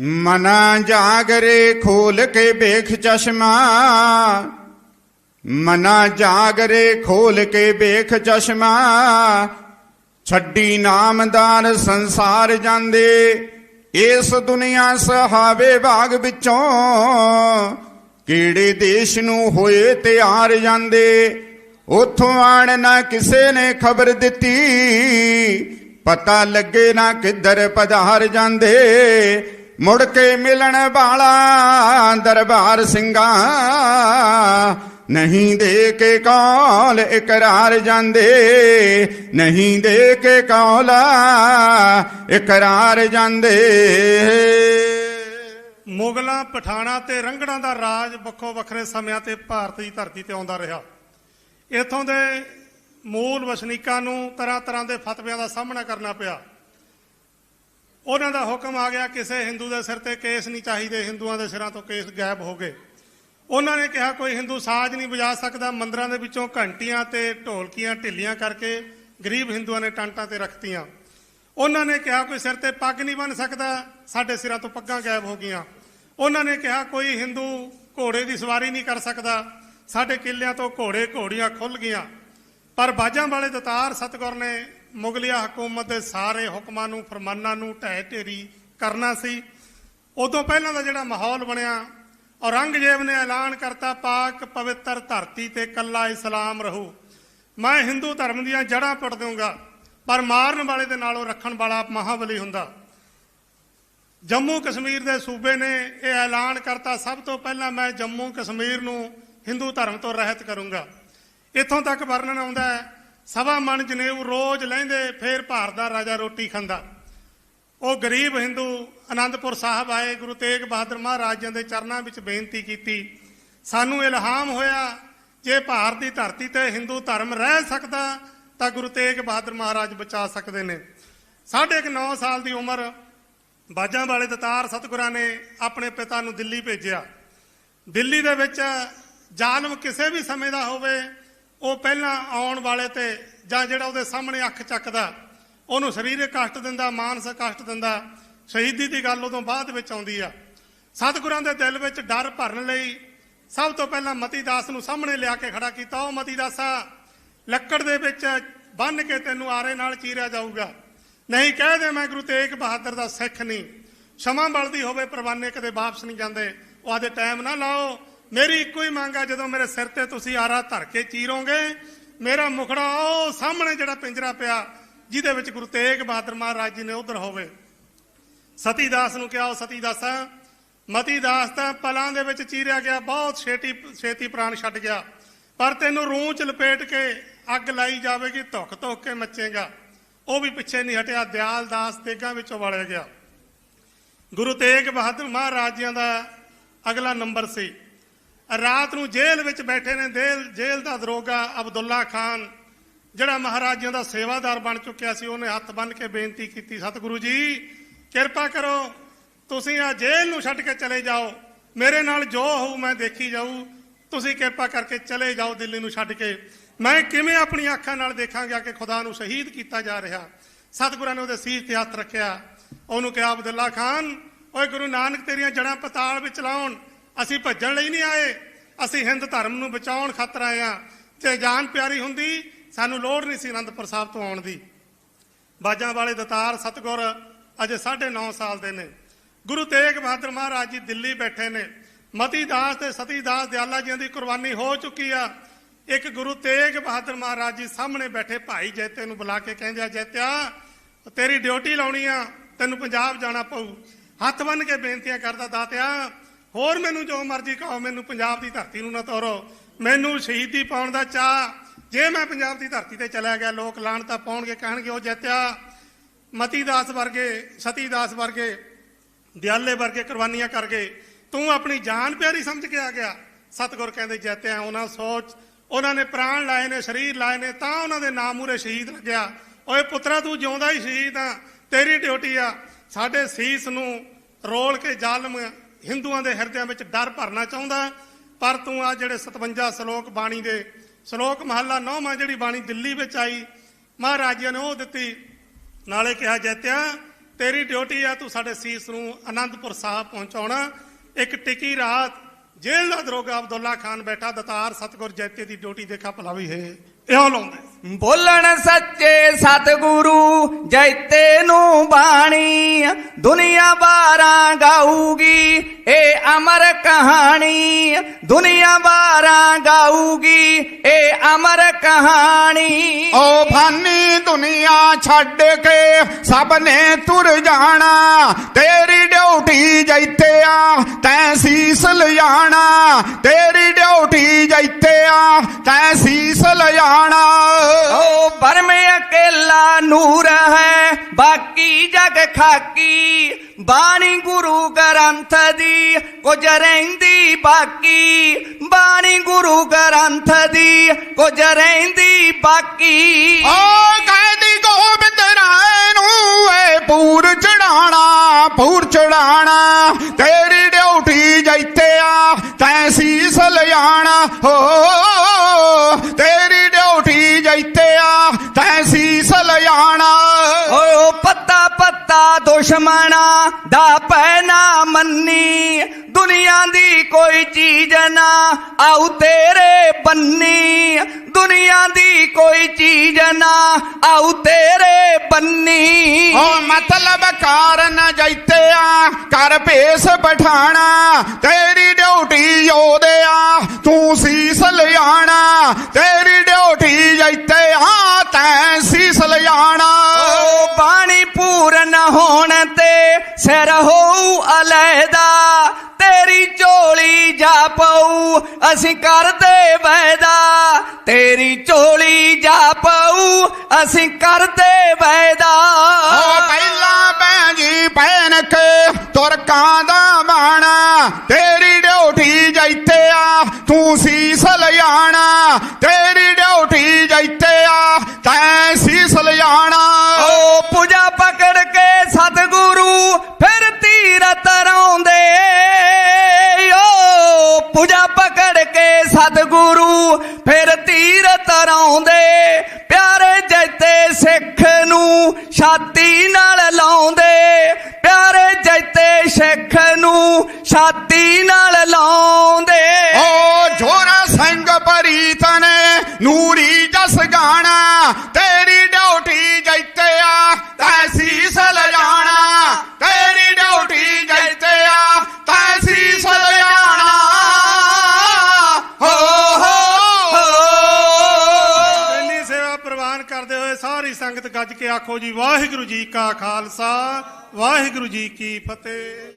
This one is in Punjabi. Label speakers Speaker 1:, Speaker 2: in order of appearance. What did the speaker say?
Speaker 1: ਮਨਾ ਜਾਗਰੇ ਖੋਲ ਕੇ ਵੇਖ ਚਸ਼ਮਾ। ਮਨਾ ਜਾਗਰੇ ਖੋਲ ਕੇ ਵੇਖ ਚਸ਼ਮਾ। ਛੱਡੀ ਨਾਮਦਾਰ ਸੰਸਾਰ ਜਾਂਦੇ, ਇਸ ਦੁਨੀਆ ਸਹਾਵੇ ਬਾਗ ਵਿੱਚੋਂ। ਕਿਹੜੇ ਦੇਸ਼ ਨੂੰ ਹੋਏ ਤਿਆਰ ਜਾਂਦੇ, ਉਥੋਂ ਆਣ ਨਾ ਕਿਸੇ ਨੇ ਖਬਰ ਦਿੱਤੀ। ਪਤਾ ਲੱਗੇ ਨਾ ਕਿੱਧਰ ਪਧਾਰ ਜਾਂਦੇ ਮੁੜ ਕੇ ਮਿਲਣ ਵਾਲਾ ਦਰਬਾਰ ਸਿੰਘਾ ਨਹੀਂ ਦੇ ਕੇ ਕੌਲ ਇਕਰਾਰ ਜਾਂਦੇ, ਨਹੀਂ ਦੇ ਕੇ ਕੌਲ ਇਕਰਾਰ ਜਾਂਦੇ।
Speaker 2: ਮੁਗਲਾਂ ਪਠਾਣਾ ਤੇ ਰੰਗੜਾਂ ਦਾ ਰਾਜ ਵੱਖੋ ਵੱਖਰੇ ਸਮਿਆਂ ਤੇ ਭਾਰਤ ਦੀ ਧਰਤੀ ਤੇ ਆਉਂਦਾ ਰਿਹਾ। ਇਥੋਂ ਦੇ ਮੂਲ ਵਸਨੀਕਾਂ ਨੂੰ ਤਰ੍ਹਾਂ ਤਰ੍ਹਾਂ ਦੇ ਫਤਵਿਆਂ ਦਾ ਸਾਹਮਣਾ ਕਰਨਾ ਪਿਆ। ਉਹਨਾਂ ਦਾ ਹੁਕਮ ਆ ਗਿਆ ਕਿਸੇ ਹਿੰਦੂ ਦੇ ਸਿਰ ਤੇ ਕੇਸ ਨਹੀਂ ਚਾਹੀਦੇ, ਹਿੰਦੂਆਂ ਦੇ ਸਿਰਾਂ ਤੋਂ ਕੇਸ ਗਾਇਬ ਹੋ ਗਏ। ਉਹਨਾਂ ਨੇ ਕਿਹਾ ਕੋਈ ਹਿੰਦੂ ਸਾਜ਼ ਨਹੀਂ ਵਜਾ ਸਕਦਾ, ਮੰਦਰਾਂ ਦੇ ਵਿੱਚੋਂ ਘੰਟੀਆਂ ਤੇ ਢੋਲਕੀਆਂ ਢਿੱਲੀਆਂ ਕਰਕੇ ਗਰੀਬ ਹਿੰਦੂਆਂ ਨੇ ਟਾਂਟਾਂ ਤੇ ਰੱਖਤੀਆਂ। ਉਹਨਾਂ ਨੇ ਕਿਹਾ ਕੋਈ ਸਿਰ ਤੇ ਪੱਗ ਨਹੀਂ ਬੰਨ ਸਕਦਾ, ਸਾਡੇ ਸਿਰਾਂ ਤੋਂ ਪੱਗਾਂ ਗਾਇਬ ਹੋ ਗਈਆਂ। ਉਹਨਾਂ ਨੇ ਕਿਹਾ ਕੋਈ ਹਿੰਦੂ ਘੋੜੇ ਦੀ ਸਵਾਰੀ ਨਹੀਂ ਕਰ ਸਕਦਾ, ਸਾਡੇ ਕਿੱਲਿਆਂ ਤੋਂ ਘੋੜੇ ਘੋੜੀਆਂ ਖੁੱਲ ਗਈਆਂ। ਪਰ ਬਾਜਾਂ ਵਾਲੇ ਦਤਾਰ ਸਤਗੁਰ ਨੇ ਮੁਗਲਿਆ ਹਕੂਮਤ ਦੇ ਸਾਰੇ ਹੁਕਮਾਂ ਨੂੰ, ਫਰਮਾਨਾਂ ਨੂੰ ਢਹਿ ਢੇਰੀ ਕਰਨਾ ਸੀ। ਉਦੋਂ ਪਹਿਲਾਂ ਦਾ ਜਿਹੜਾ ਮਾਹੌਲ ਬਣਿਆ, ਔਰੰਗਜ਼ੇਬ ਨੇ ਐਲਾਨ ਕਰਤਾ, ਪਾਕ ਪਵਿੱਤਰ ਧਰਤੀ ਤੇ ਕੱਲਾ ਇਸਲਾਮ ਰਹੂ। ਮੈਂ ਹਿੰਦੂ ਧਰਮ ਦੀਆਂ ਜੜ੍ਹਾਂ ਪੁੱਟ ਦਊਂਗਾ, ਪਰ ਮਾਰਨ ਵਾਲੇ ਦੇ ਨਾਲੋਂ ਰੱਖਣ ਵਾਲਾ ਮਹਾਬਲੀ ਹੁੰਦਾ। ਜੰਮੂ ਕਸ਼ਮੀਰ ਦੇ ਸੂਬੇ ਨੇ ਇਹ ਐਲਾਨ ਕਰਤਾ, ਸਭ ਤੋਂ ਪਹਿਲਾਂ ਮੈਂ ਜੰਮੂ ਕਸ਼ਮੀਰ ਨੂੰ ਹਿੰਦੂ ਧਰਮ ਤੋਂ ਰਹਿਤ ਕਰੂੰਗਾ। ਇੱਥੋਂ ਤੱਕ ਵਰਣਨ ਆਉਂਦਾ ਹੈ ਸਵਾ ਮਣ ਜਨੇਊ ਰੋਜ਼ ਲੈਂਦੇ, ਫੇਰ ਭਾਰਤ ਦਾ ਰਾਜਾ ਰੋਟੀ ਖਾਂਦਾ। ਉਹ ਗਰੀਬ ਹਿੰਦੂ ਆਨੰਦਪੁਰ ਸਾਹਿਬ ਆਏ, ਗੁਰੂ ਤੇਗ ਬਹਾਦਰ ਮਹਾਰਾਜ ਜੀ ਦੇ ਚਰਨਾਂ ਵਿੱਚ ਬੇਨਤੀ ਕੀਤੀ। ਸਾਨੂੰ ਇਲਹਾਮ ਹੋਇਆ, ਜੇ ਭਾਰਤ ਦੀ ਧਰਤੀ ਤੇ ਹਿੰਦੂ ਧਰਮ ਰਹਿ ਸਕਦਾ, ਤਾਂ ਗੁਰੂ ਤੇਗ ਬਹਾਦਰ ਮਹਾਰਾਜ ਬਚਾ ਸਕਦੇ ਨੇ। ਸਾਢੇ ਕੁ 9 ਸਾਲ ਦੀ ਉਮਰ ਬਾਜਾਂ ਵਾਲੇ ਦਤਾਰ ਸਤਿਗੁਰਾਂ ਨੇ ਆਪਣੇ ਪਿਤਾ ਨੂੰ ਦਿੱਲੀ ਭੇਜਿਆ। ਦਿੱਲੀ ਦੇ ਵਿੱਚ ਜ਼ਾਲਮ ਕਿਸੇ ਵੀ ਸਮੇਂ ਦਾ ਹੋਵੇ ਉਹ ਪਹਿਲਾਂ ਆਉਣ ਵਾਲੇ ਤੇ ਜਾਂ ਜਿਹੜਾ ਉਹਦੇ ਸਾਹਮਣੇ ਅੱਖ ਚੱਕਦਾ, ਉਹਨੂੰ ਸਰੀਰਕ ਕਸ਼ਟ ਦਿੰਦਾ, ਮਾਨਸਿਕ ਕਸ਼ਟ ਦਿੰਦਾ, ਸ਼ਹੀਦੀ ਦੀ ਗੱਲ ਉਦੋਂ ਬਾਅਦ ਵਿੱਚ ਆਉਂਦੀ ਆ। ਸਤਿਗੁਰਾਂ ਦੇ ਦਿਲ ਵਿੱਚ ਡਰ ਭਰਨ ਲਈ ਸਭ ਤੋਂ ਪਹਿਲਾਂ ਮਤੀ ਦਾਸ ਨੂੰ ਸਾਹਮਣੇ ਲਿਆ ਕੇ ਖੜਾ ਕੀਤਾ, ਉਹ ਮਤੀ ਦਾਸਾ ਲੱਕੜ ਦੇ ਵਿੱਚ ਬੰਨ ਕੇ ਤੈਨੂੰ ਆਰੇ ਨਾਲ ਚੀਰਿਆ ਜਾਊਗਾ। ਨਹੀਂ ਕਹਿ ਦੇ ਮੈਂ ਗੁਰੂ ਤੇਗ ਬਹਾਦਰ ਦਾ ਸਿੱਖ ਨਹੀਂ। ਸ਼ਮਾ ਬਲਦੀ ਹੋਵੇ ਪਰਵਾਨੇ ਕਦੇ ਵਾਪਸ ਨਹੀਂ ਜਾਂਦੇ। ਉਹ ਆਦੇ ਟਾਈਮ ਨਾ ਲਾਓ। ਮੇਰੀ ਇੱਕੋ ਹੀ ਮੰਗ ਆ, ਜਦੋਂ ਮੇਰੇ ਸਿਰ ਤੇ ਤੁਸੀਂ ਆਰਾ ਧਰ ਕੇ ਚੀਰੋਗੇ, ਮੇਰਾ ਮੁਖੜਾ ਉਹ ਸਾਹਮਣੇ ਜਿਹੜਾ ਪਿੰਜਰਾ ਪਿਆ, ਜਿਹਦੇ ਵਿੱਚ ਗੁਰੂ ਤੇਗ ਬਹਾਦਰ ਮਹਾਰਾਜ ਜੀ ਨੇ ਉਧਰ ਹੋਵੇ। ਸਤੀ ਦਾਸ ਨੂੰ ਕਿਹਾ, ਉਹ ਸਤੀ ਦਾਸਾ ਮਤੀ ਦਾਸ ਤਾਂ ਪਲਾਂ ਦੇ ਵਿੱਚ ਚੀਰਿਆ ਗਿਆ, ਬਹੁਤ ਛੇਤੀ ਛੇਤੀ ਪ੍ਰਾਣ ਛੱਡ ਗਿਆ, ਪਰ ਤੈਨੂੰ ਰੂਹ ਚ ਲਪੇਟ ਕੇ ਅੱਗ ਲਾਈ ਜਾਵੇਗੀ, ਧੁੱਖ ਧੁੱਖ ਕੇ ਮੱਚੇਗਾ। ਉਹ ਵੀ ਪਿੱਛੇ ਨਹੀਂ ਹਟਿਆ, ਦਿਆਲ ਦਾਸ ਤੇਗਾਂ ਵਿੱਚੋਂ ਵੜਿਆ ਗਿਆ। ਗੁਰੂ ਤੇਗ ਬਹਾਦਰ ਮਹਾਰਾਜਿਆਂ ਦਾ ਅਗਲਾ ਨੰਬਰ ਸੀ। ਰਾਤ ਨੂੰ ਜੇਲ੍ਹ ਵਿੱਚ ਬੈਠੇ ਨੇ ਜੇਲ੍ਹ ਜੇਲ੍ਹ ਦਾ ਦਰੋਗਾ ਅਬਦੁੱਲਾ ਖਾਨ, ਜਿਹੜਾ ਮਹਾਰਾਜਿਆਂ ਦਾ ਸੇਵਾਦਾਰ ਬਣ ਚੁੱਕਿਆ ਸੀ, ਉਹਨੇ ਹੱਥ ਬੰਨ੍ਹ ਕੇ ਬੇਨਤੀ ਕੀਤੀ, ਸਤਿਗੁਰੂ ਜੀ, ਕਿਰਪਾ ਕਰੋ, ਤੁਸੀਂ ਆ ਜੇਲ੍ਹ ਨੂੰ ਛੱਡ ਕੇ ਚਲੇ ਜਾਓ। ਮੇਰੇ ਨਾਲ ਜੋ ਹੋਊ ਮੈਂ ਦੇਖੀ ਜਾਊ। ਤੁਸੀਂ ਕਿਰਪਾ ਕਰਕੇ ਚਲੇ ਜਾਓ, ਦਿੱਲੀ ਨੂੰ ਛੱਡ ਕੇ। ਮੈਂ ਕਿਵੇਂ ਆਪਣੀ ਅੱਖਾਂ ਨਾਲ ਦੇਖਾਂਗਾ ਕਿ ਖੁਦਾ ਨੂੰ ਸ਼ਹੀਦ ਕੀਤਾ ਜਾ ਰਿਹਾ? ਸਤਿਗੁਰਾਂ ਨੇ ਉਹਦੇ ਸੀਰ ਤੇ ਹੱਥ ਰੱਖਿਆ। ਉਹਨੂੰ ਕਿਹਾ, ਅਬਦੁੱਲਾ ਖਾਨ, ਓਏ ਗੁਰੂ ਨਾਨਕ ਤੇਰੀਆਂ ਜੜਾਂ ਪਤਾਲ ਵਿੱਚ ਲਾਉਣ। ਅਸੀਂ ਭੱਜਣ ਲਈ ਨਹੀਂ ਆਏ। ਅਸੀਂ ਹਿੰਦ ਧਰਮ ਨੂੰ ਬਚਾਉਣ ਖਾਤਰ ਆਏ ਆ ਤੇ ਜਾਨ ਪਿਆਰੀ ਹੁੰਦੀ, ਸਾਨੂੰ ਲੋੜ ਨਹੀਂ ਸੀ ਅਨੰਦਪੁਰ ਸਾਹਿਬ ਤੋਂ ਆਉਣ ਦੀ। ਬਾਜਾਂ ਵਾਲੇ ਦਤਾਰ ਸਤਗੁਰ ਅਜੇ 9.5 ਸਾਲ ਦੇ ਨੇ। ਗੁਰੂ ਤੇਗ ਬਹਾਦਰ ਮਹਾਰਾਜ ਜੀ ਦਿੱਲੀ ਬੈਠੇ ਨੇ। ਮਤੀ ਦਾਸ ਤੇ ਸਤੀ ਦਾਸ ਦਿਆਲਾ ਜੀ ਦੀ ਕੁਰਬਾਨੀ ਹੋ ਚੁੱਕੀ ਆ। ਇੱਕ ਗੁਰੂ ਤੇਗ ਬਹਾਦਰ ਮਹਾਰਾਜ ਜੀ ਸਾਹਮਣੇ ਬੈਠੇ ਭਾਈ ਜੈਤੇ ਨੂੰ ਬੁਲਾ ਕੇ ਕਹਿੰਦੇ ਆ, ਜੈਤਿਆ, ਤੇਰੀ ਡਿਊਟੀ ਲਾਉਣੀ ਆ, ਤੈਨੂੰ ਪੰਜਾਬ ਜਾਣਾ ਪਊ। ਹੱਥ ਬੰਨ ਕੇ ਬੇਨਤੀਆਂ ਕਰਦਾ, ਦਾਤਿਆ ਹੋਰ ਮੈਨੂੰ ਜੋ ਮਰਜ਼ੀ ਕਹੋ, ਮੈਨੂੰ ਪੰਜਾਬ ਦੀ ਧਰਤੀ ਨੂੰ ਨਾ ਤੋਰੋ। ਮੈਨੂੰ ਸ਼ਹੀਦੀ ਪਾਉਣ ਦਾ ਚਾਹ ਜੇ ਮੈਂ ਪੰਜਾਬ ਦੀ ਧਰਤੀ ਤੇ ਚਲਾ ਗਿਆ, ਲੋਕ ਲਾਣਤਾ ਪਾਉਣਗੇ, ਕਹਿਣਗੇ, ਉਹ ਜੈਤਿਆ। ਮਤੀ ਦਾਸ ਵਰਗੇ ਸਤੀ ਦਾਸ ਵਰਗੇ, ਦਿਆਲੇ ਵਰਗੇ ਕੁਰਬਾਨੀਆਂ ਕਰ ਗਏ ਤੂੰ ਆਪਣੀ ਜਾਨ ਪਿਆਰੀ ਸਮਝ ਕੇ ਆ ਗਿਆ। ਸਤਿਗੁਰ ਕਹਿੰਦੇ, ਜੈਤਿਆ ਉਹਨਾਂ ਸੋਚ। ਉਹਨਾਂ ਨੇ ਪ੍ਰਾਣ ਲਾਏ ਨੇ, ਸਰੀਰ ਲਾਏ ਨੇ, ਤਾਂ ਉਹਨਾਂ ਦੇ ਨਾਮ ਮੂਰੇ ਸ਼ਹੀਦ ਲੱਗਿਆ। ਓਏ ਪੁੱਤਰਾ, ਤੂੰ ਜਿਉਂਦਾ ਹੀ ਸ਼ਹੀਦ ਆ, ਤੇਰੀ ਡਿਊਟੀ ਆ। ਸਾਡੇ ਸੀਸ ਨੂੰ ਰੋਲ ਕੇ ਜ਼ਾਲਮ ਹਿੰਦੂਆਂ ਦੇ ਹਿਰਦਿਆਂ ਵਿੱਚ ਡਰ ਭਰਨਾ ਚਾਹੁੰਦਾ ਪਰ ਤੂੰ ਆ ਜਿਹੜੇ 57 ਸ਼ਲੋਕ ਬਾਣੀ ਦੇ ਸ਼ਲੋਕ ਮਹੱਲਾ 9ਵਾਂ ਜਿਹੜੀ ਬਾਣੀ ਦਿੱਲੀ ਵਿੱਚ ਆਈ, ਮਹਾਰਾਜਿਆਂ ਨੇ ਉਹ ਦਿੱਤੀ। ਨਾਲੇ ਕਿਹਾ, ਜੈਤਿਆ, ਤੇਰੀ ਡਿਊਟੀ ਆ ਤੂੰ ਸਾਡੇ ਸੀਸ ਨੂੰ ਆਨੰਦਪੁਰ ਸਾਹਿਬ ਪਹੁੰਚਾਉਣਾ। ਇੱਕ ਟਿਕੀ ਰਾਤ ਜੇਲ੍ਹ ਦਾ ਦਰੋਗਾ ਅਬਦੁੱਲਾ ਖਾਨ ਬੈਠਾ, ਦਤਾਰ ਸਤਗੁਰ ਜੈਤੇ ਦੀ ਡਿਊਟੀ ਦੇਖਾ ਭਲਾ ਵੀ ਹੈ। ਇਹੋ ਲਾਉਂਦੇ।
Speaker 3: ਬੋਲਣ ਸੱਚੇ ਸਤਿਗੁਰੂ ਜੈਤੇ ਨੂੰ ਬਾਣੀ ਦੁਨੀਆ ਬਾਰਾਂ ਗਾਊਗੀ ਇਹ ਅਮਰ ਕਹਾਣੀ। ਦੁਨੀਆ ਬਾਰਾਂ ਗਾਊਗੀ ਇਹ ਅਮਰ ਕਹਾਣੀ।
Speaker 1: ਓ ਫਾਨੀ ਦੁਨੀਆ ਛੱਡ ਕੇ ਸਭ ਨੇ ਤੁਰ ਜਾਣਾ ਤੇਰੀ ਡਿਊਟੀ ਜੈਤੇ ਆ ਤੈਂ ਸੀਸ ਲਿਜਾਣਾ ਤੇਰੀ ਡਿਊਟੀ ਜੈਤੇ ਆ ਤੈਂ ਸੀਸ ਲਿਜਾਣਾ
Speaker 3: ਓ ਬਰਮ ਅਕੇਲਾ ਨੂਰ ਹੈ ਬਾਕੀ ਜਗ ਖਾਕੀ। ਬਾਣੀ ਗੁਰੂ ਗ੍ਰੰਥ ਦੀ ਕੁਝ ਰਹਿੰਦੀ ਬਾਕੀ। ਬਾਣੀ ਗੁਰੂ ਗ੍ਰੰਥ ਦੀ ਕੁਝ ਰਹਿੰਦੀ ਬਾਕੀ।
Speaker 1: ਓ ਕਹਿੰਦੀ ਗੋਬਿੰਦ ਰਾਏ ਨੂੰ ਏ ਪੂਰ ਚੜਾਣਾ ਪੂਰ ਚੜਾਣਾ ਤੇਰੀ ਡਿਊਟੀ ਜੈਤੇ ਆ, ਤੈਂ ਸੀਸ ਲਿਜਾਣਾ ਹੋ, ਤੇਰੀ ਡਿਊਟੀ ਜੈਤੇ ਆ, ਤੈਂ ਸੀਸ ਲਿਜਾਣਾ
Speaker 3: ਓ ਪੱਤਾ ਪੱਤਾ ਦੁਸ਼ਮਣਾ ਦਾ ਪੈਨਾ ਮੰਨੀ ਦੁਨੀਆ ਦੀ ਕੋਈ ਚੀਜ਼ ਨਾ ਆਉ ਤੇਰੇ ਬੰਨੀ। ਦੁਨੀਆ ਦੀ ਕੋਈ ਚੀਜ਼ ਨਾ ਆਉ ਤੇਰੇ ਬੰਨੀ।
Speaker 1: ਓ ਮਤਲਬ ਕਾਰਨ ਜੈਤੇ ਆ ਕਰ ਭੇਸ ਪਠਾਣਾ ਤੇਰੀ ਡਿਊਟੀ ਯੋਧਿਆ ਤੂੰ ਸੀਸ ਲਿਆਣਾ। ਤੇਰੀ ਡਿਊਟੀ ਜੈਤੇ ਆ ਤੈਂ ਸੀਸ ਲਿਆਣਾ।
Speaker 3: ਓ ਬਾਣੀ ਪੂਰਨ ਹੋਣ ਤੇ ਸਿਰ ਹੋਊ ਅਸੀਂ ਕਰਦੇ ਵੈਦਾ ਤੇਰੀ ਝੋਲੀ ਜਾ ਪਊ ਅਸੀਂ ਕਰਦੇ ਵੈਦਾ
Speaker 1: ਓ ਪਹਿਲਾਂ ਭੈਜੀ ਭੈਣ ਕੇ ਤੁਰਕਾਂ ਦਾ ਬਾਣਾ ਤੇਰੀ ਡਿਊਟੀ ਜੈਤੇ ਆ ਤੂੰ ਸੀਸ ਲਿਆਣਾ ਤੇਰੀ ਡਿਊਟੀ ਜੈਤੇ ਆ ਤੈਂ ਸੀਸ ਲਿਆਣਾ।
Speaker 3: ਓ ਪੂਜਾ ਪਕੜ ਕੇ ਸਤਿਗੁਰੂ ਫਿਰ ਤੀਰ ਫਿਰ ਤੀਰ ਤਰਾਉਂਦੇ ਪਿਆਰੇ ਜੈਤੇ ਸਿੱਖ ਨੂੰ ਛਾਤੀ ਨਾਲ ਲਾਉਂਦੇ। ਪਿਆਰੇ ਜੈਤੇ ਸਿੱਖ ਨੂੰ ਛਾਤੀ ਨਾਲ ਲਾਉਂਦੇ।
Speaker 2: ਗੱਜ ਕੇ ਆਖੋ ਜੀ ਵਾਹਿਗੁਰੂ ਜੀ ਕਾ ਖਾਲਸਾ ਵਾਹਿਗੁਰੂ ਜੀ ਕੀ ਫਤਿਹ।